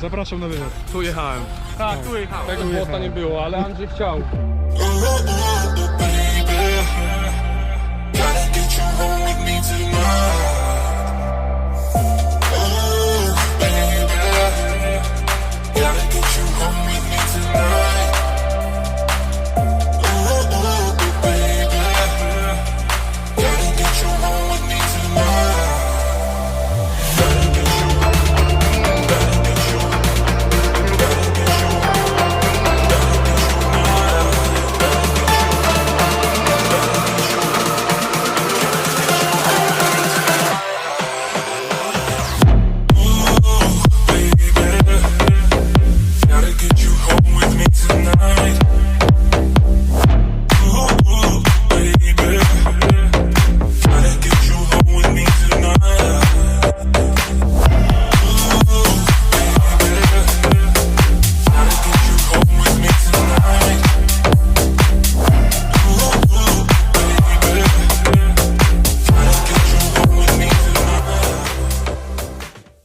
Zapraszam na wywiad. Tu jechałem. Tak, tu jechałem. Tego błota nie było, ale Andrzej chciał.